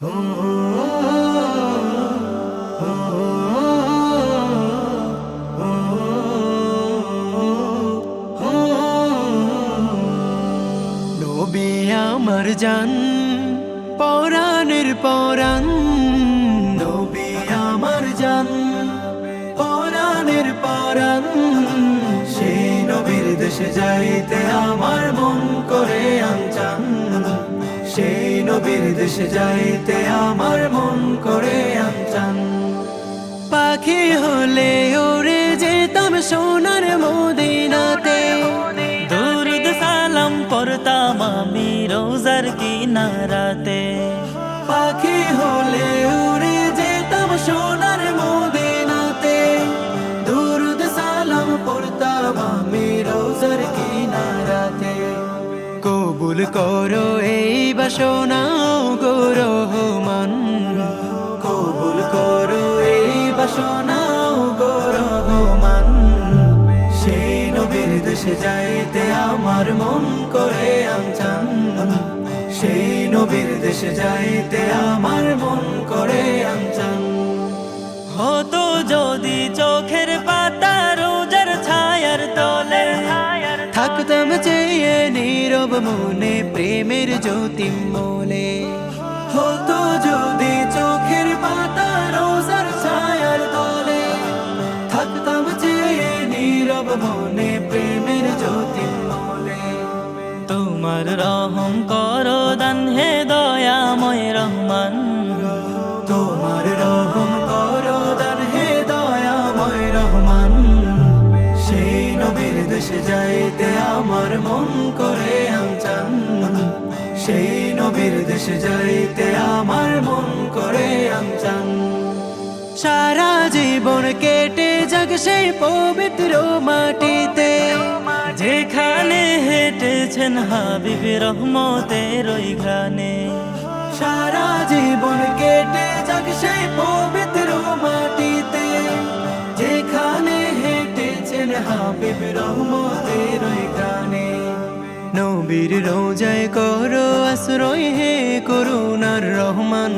নবী আমার জান, পরাণের পরাণ। নবী আমার জান, পরাণের পরাণ। সেই নবীর দেশে যাইতে আমার মন করে নবীর দেশে যাইতে আমার মন করে আনচান। পাখি হলে ওরে যেতাম সোনার মদিনাতে। দুরুদ সালাম পড়তাম আমি রোজার কিনারাতে। পাখি হলে উড়ে যেতাম সোনার মদিনাতে। দুরুদ সালাম পড়তাম আমি রোজার কিনারাতে। কবুল করো এই বাসনাও গো রহমান। কবুল করো এই বাসনাও গো রহমান। সেই নবীর দেশে যাইতে আমার মন করে আমচান সেই নবীর দেশে যাইতে আমার মন করে আমচান হতো যদি চোখের মনে, প্রেমের জ্যোতি মোলে। হতো যদি চোখের পাতা রোজার ছায়ার তলে। থাকতাম চেয়ে নীরব মনে, প্রেমের জ্যোতি মোলে। তোমার রহম করো দান হে দয়াময় রহমান। তোমার রহম করো দান হে দয়াময় রহমান। সেই নবীর দেশে যাইতে আমার মন করে যাইতে আমার মন করে আমচান। সারা জীবন কেটে যাক সেই পবিত্র মাটিতে। যেখানে হেঁটেছেন হাবিব রহমতের ওই ঘানে সারা জীবন কেটে যাক সেই পবিত্র মাটিতে। যেখানে হেঁটেছেন হাবিব রহমতের ওই গানে নবীর রোজায় করো আশ্রয় হে করুণার রহমান।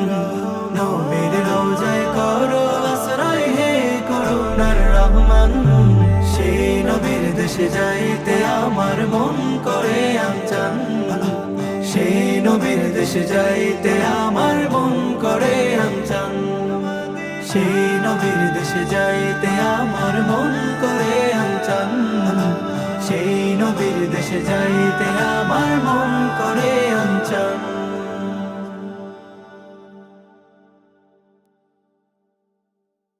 নবীর রোজায় করো আশ্রয় হে করুণার রহমান। সেই নবীর দেশে যাইতে আমার মন করে আমচান সেই নবীর দেশে যাইতে আমার মন করে আমচান সেই নবীর দেশে যাইতে আমার মন করে আমচান সেই নবীর দেশে যাইতে আমার মন করে আমচান